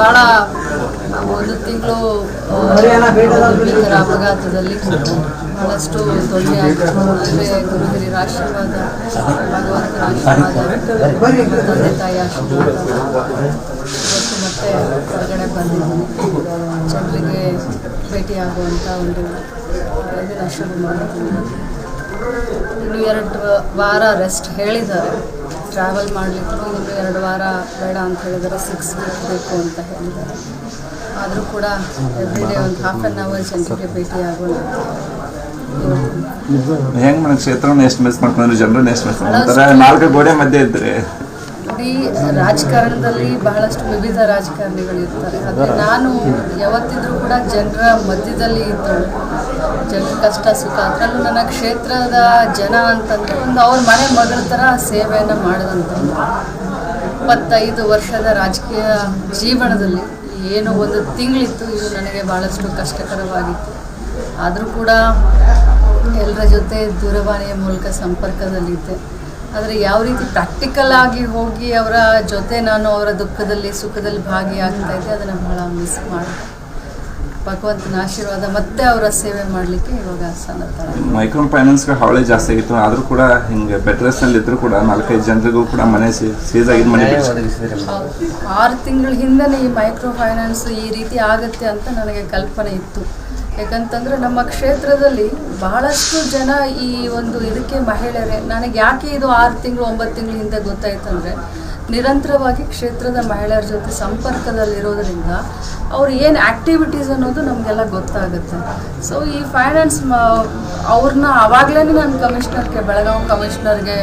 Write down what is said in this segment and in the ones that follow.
ಭಾಳ ಒಂದು ತಿಂಗಳು ಅಪಘಾತದಲ್ಲಿ ಬಹಳಷ್ಟು ತೊಂದರೆ ಆಯಿತು. ಅಂದರೆ ರಾಷ್ಟ್ರವಾದ ಆಶೀರ್ವಾದ ಭಗವಂತನ ಆಶೀರ್ವಾದ ತಂದೆ ತಾಯಿ ಆಶೀರ್ವಾದ ಇವತ್ತು ಮತ್ತೆ ಹೊರಗಡೆ ಬಂದಿದ್ದೀನಿ. ಜನರಿಗೆ ಭೇಟಿಯಾಗುವಂಥ ಒಂದು ಇದನ್ನ ಶುರು ಮಾಡಿದ್ದೀನಿ. ಇನ್ನು ಎರಡು ವಾರ ರೆಸ್ಟ್ ಹೇಳಿದ್ದಾರೆ. ಟ್ರಾವೆಲ್ ಮಾಡಲಿಕ್ಕೆ ಒಂದು ಎರಡು ವಾರ ಬೇಡ ಅಂತ ಹೇಳಿದ್ರೆ ಸಿಕ್ಸ್ ವೀಕ್ ಬೇಕು ಅಂತ ಹೇಳಿದ್ದಾರೆ. ಆದರೂ ಕೂಡ ಎವ್ರಿ ಡೇ ಒಂದು ಹಾಫ್ ಆನ್ ಅವರ್ ಜನರಿಗೆ ಭೇಟಿ ಆಗೋಣ. ಹೆಂಗ್ ಮೇಡಮ್ ಕ್ಷೇತ್ರವನ್ನು ಎಷ್ಟು ಮಿಸ್ ಮಾಡ್ಕೊಂಡ್ರೆ ಜನರನ್ನ ಎಷ್ಟು ಮಿಸ್ ಮಾಡ್ತಾರೆ ನಾಲ್ಕು ಗೋಡೆ ಮಧ್ಯೆ ಇದ್ರೆ. ಇಡೀ ರಾಜಕಾರಣದಲ್ಲಿ ಬಹಳಷ್ಟು ವಿವಿಧ ರಾಜಕಾರಣಿಗಳು ಇರ್ತಾರೆ ಆದರೆ ನಾನು ಯಾವತ್ತಿದ್ರೂ ಕೂಡ ಜನರ ಮಧ್ಯದಲ್ಲಿ ಇದ್ದಳು ಜನ ಕಷ್ಟ, ಸುಖ, ಅದರಲ್ಲೂ ನನ್ನ ಕ್ಷೇತ್ರದ ಜನ ಅಂತಂದ್ರೆ ಒಂದು ಅವ್ರ ಮನೆ ಮಗಳ ಥರ ಸೇವೆಯನ್ನು ಮಾಡಿದಂಥದ್ದು ಇಪ್ಪತ್ತೈದು ವರ್ಷದ ರಾಜಕೀಯ ಜೀವನದಲ್ಲಿ ಏನು ಒಂದು ತಿಂಗಳಿತ್ತು, ಇದು ನನಗೆ ಭಾಳಷ್ಟು ಕಷ್ಟಕರವಾಗಿತ್ತು. ಆದರೂ ಕೂಡ ಎಲ್ಲರ ಜೊತೆ ದೂರವಾಣಿಯ ಮೂಲಕ ಸಂಪರ್ಕದಲ್ಲಿದ್ದೆ. ಆದರೆ ಯಾವ ರೀತಿ ಪ್ರಾಕ್ಟಿಕಲ್ ಆಗಿ ಹೋಗಿ ಅವರ ಜೊತೆ ನಾನು ಅವರ ದುಃಖದಲ್ಲಿ ಸುಖದಲ್ಲಿ ಭಾಗಿಯಾಗ್ತಾ ಇದ್ದೆ ಅದನ್ನು ಬಹಳ ಮಿಸ್ ಮಾಡಿದೆ. ಭಗವಂತನ ಆಶೀರ್ವಾದ ಮತ್ತೆ ಅವರ ಸೇವೆ ಮಾಡಲಿಕ್ಕೆ ಇವಾಗ ಸನ್ನದ್ಧ ಮೈಕ್ರೋ ಫೈನಾನ್ಸ್ಗೆ ಹಾವಳಿ ಜಾಸ್ತಿ ಆಗಿತ್ತು. ಆದರೂ ಕೂಡ ಹಿಂಗೆ ಬೆಟ್ರೆಸ್ನಲ್ಲಿ ಇದ್ರು ಕೂಡ ನಾಲ್ಕೈದು ಜನರಿಗೂ ಕೂಡ ಮನೆ ಸೀಸ್ ಆಗಿದ್ದು ಮನೆ ಆರು ತಿಂಗಳ ಹಿಂದೆ ಈ ಮೈಕ್ರೋ ಫೈನಾನ್ಸ್ ಈ ರೀತಿ ಆಗುತ್ತೆ ಅಂತ ನನಗೆ ಕಲ್ಪನೆ ಇತ್ತು. ಯಾಕಂತಂದ್ರೆ ನಮ್ಮ ಕ್ಷೇತ್ರದಲ್ಲಿ ಬಹಳಷ್ಟು ಜನ ಈ ಒಂದು ಇದಕ್ಕೆ ಮಹಿಳೆಯರೇ. ನನಗೆ ಯಾಕೆ ಇದು ಆರು ತಿಂಗಳು, ಒಂಬತ್ತು ತಿಂಗಳು ಹಿಂದೆ ಗೊತ್ತಾಯ್ತಂದ್ರೆ, ನಿರಂತರವಾಗಿ ಕ್ಷೇತ್ರದ ಮಹಿಳೆಯರ ಜೊತೆ ಸಂಪರ್ಕದಲ್ಲಿರೋದ್ರಿಂದ ಅವ್ರು ಏನು ಆ್ಯಕ್ಟಿವಿಟೀಸ್ ಅನ್ನೋದು ನಮಗೆಲ್ಲ ಗೊತ್ತಾಗುತ್ತೆ. ಸೊ ಈ ಫೈನಾನ್ಸ್ ಅವ್ರನ್ನ ಆವಾಗಲೇ ನಾನು ಕಮಿಷ್ನರ್ಗೆ ಬೆಳಗಾವಿ ಕಮಿಷ್ನರ್ಗೆ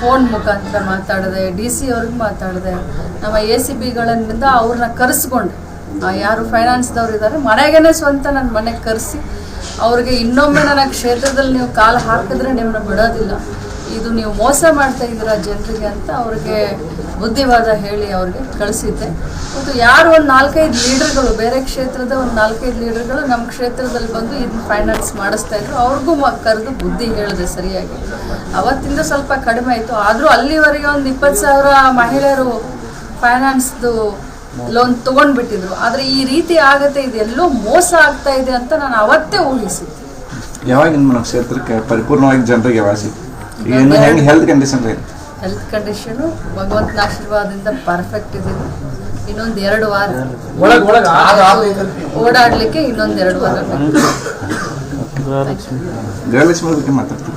ಫೋನ್ ಮುಖಾಂತರ ಮಾತಾಡಿದೆ ಡಿ ಸಿ ಅವ್ರಿಗೆ ಮಾತಾಡಿದೆ, ನಮ್ಮ ಎ ಸಿ ಬಿಗಳಿಂದ ಅವ್ರನ್ನ ಕರೆಸ್ಕೊಂಡೆ. ಯಾರು ಫೈನಾನ್ಸ್ದವ್ರು ಇದ್ದಾರೆ ಮನೆಗೇನೆ ಸ್ವಂತ ನನ್ನ ಮನೆಗೆ ಕರೆಸಿ, ಅವ್ರಿಗೆ ಇನ್ನೊಮ್ಮೆ ನನ್ನ ಕ್ಷೇತ್ರದಲ್ಲಿ ನೀವು ಕಾಲು ಹಾಕಿದ್ರೆ ನಿಮ್ಮನ್ನ ಬಿಡೋದಿಲ್ಲ. ಇದು ನೀವು ಮೋಸ ಮಾಡ್ತಾ ಇದ್ದೀರಾ ಜನರಿಗೆ ಅಂತ ಅವ್ರಿಗೆ ಬುದ್ಧಿವಾದ ಹೇಳಿ ಅವ್ರಿಗೆ ಕಳಿಸಿದ್ದೆ. ಮತ್ತು ಯಾರು ಒಂದು ನಾಲ್ಕೈದು ಲೀಡರ್ಗಳು, ಬೇರೆ ಕ್ಷೇತ್ರದ ಒಂದು ನಾಲ್ಕೈದು ಲೀಡರ್ಗಳು ನಮ್ಮ ಕ್ಷೇತ್ರದಲ್ಲಿ ಬಂದು ಇದನ್ನ ಫೈನಾನ್ಸ್ ಮಾಡಿಸ್ತಾ ಇದ್ರು, ಅವ್ರಿಗೂ ಕರೆದು ಬುದ್ಧಿ ಹೇಳಿದೆ ಸರಿಯಾಗಿ. ಅವತ್ತಿಂದ ಸ್ವಲ್ಪ ಕಡಿಮೆ ಆಯಿತು, ಆದರೂ ಅಲ್ಲಿವರೆಗೆ ಒಂದು ಇಪ್ಪತ್ತು ಸಾವಿರ ಮಹಿಳೆಯರು ಫೈನಾನ್ಸ್ದು ಲೋನ್ ತಗೊಂಡ್ಬಿಟ್ಟಿದ್ರು. ಆದ್ರೆ ಈ ರೀತಿ ಆಗತ್ತೆ ಇದೆಲ್ಲೋ ಮೋಸ ಆಗ್ತಾ ಇದೆ ಅಂತ ನಾನು ಅವತ್ತೇ ಊಹಿಸಿದ್ದೆ. ಯಾವಾಗ ನಿಮ್ಮ ಕ್ಷೇತ್ರಕ್ಕೆ ಪರಿಪೂರ್ಣವಾಗಿ ಜನರಿಗೆ ಯಾವಾಗ ಏನು ಹೆಂಗೆ ಹೆಲ್ತ್ ಕಂಡೀಷನ್ ಹೆಲ್ತ್ ಕಂಡೀಷನು ಭಗವಂತನ ಆಶೀರ್ವಾದದಿಂದ ಪರ್ಫೆಕ್ಟ್ ಇದ್ದೀನಿ ಇನ್ನೊಂದು ಎರಡು ವಾರ. ಓಡಾಡ್ಲಿಕ್ಕೆ ಇನ್ನೊಂದು ಎರಡು ವಾರ. ಗೃಹಲಕ್ಷ್ಮಿ ಬಗ್ಗೆ ಮಾತಾಡ್ತೀವಿ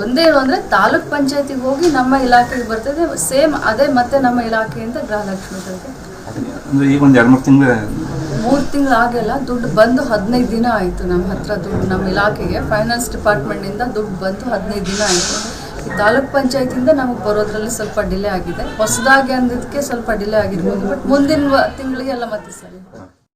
ಒಂದೇನು ಅಂದರೆ ತಾಲೂಕ್ ಪಂಚಾಯತಿಗೆ ಹೋಗಿ ನಮ್ಮ ಇಲಾಖೆಗೆ ಬರ್ತದೆ ಸೇಮ್ ಅದೇ ಮತ್ತೆ ನಮ್ಮ ಇಲಾಖೆಯಿಂದ ಗೃಹಲಕ್ಷ್ಮಿ ಅಂದ್ರೆ ಈಗ ಒಂದು ಎರಡು ಮೂರು ತಿಂಗಳು ಮೂರು ತಿಂಗಳು ಆಗಿಲ್ಲ ದುಡ್ಡು ಬಂದು ಹದಿನೈದು ದಿನ ಆಯಿತು ನಮ್ಮ ಹತ್ರ ದುಡ್ಡು ನಮ್ಮ ಇಲಾಖೆಗೆ. ಫೈನಾನ್ಸ್ ಡಿಪಾರ್ಟ್ಮೆಂಟಿಂದ ದುಡ್ಡು ಬಂದು ಹದಿನೈದು ದಿನ ಆಯಿತು. ಈ ತಾಲೂಕ್ ಪಂಚಾಯತಿಯಿಂದ ನಮಗೆ ಬರೋದ್ರಲ್ಲಿ ಸ್ವಲ್ಪ ಡಿಲೇ ಆಗಿದೆ. ಹೊಸದಾಗಿ ಅಂದಿದ್ದಕ್ಕೆ ಸ್ವಲ್ಪ ಡಿಲೇ ಆಗಿರ್ಬೋದು ಬಟ್ ಮುಂದಿನ ತಿಂಗಳಿಗೆ ತಿಂಗಳಿಗೆಲ್ಲ ಮತ್ತೆ ಸರಿ.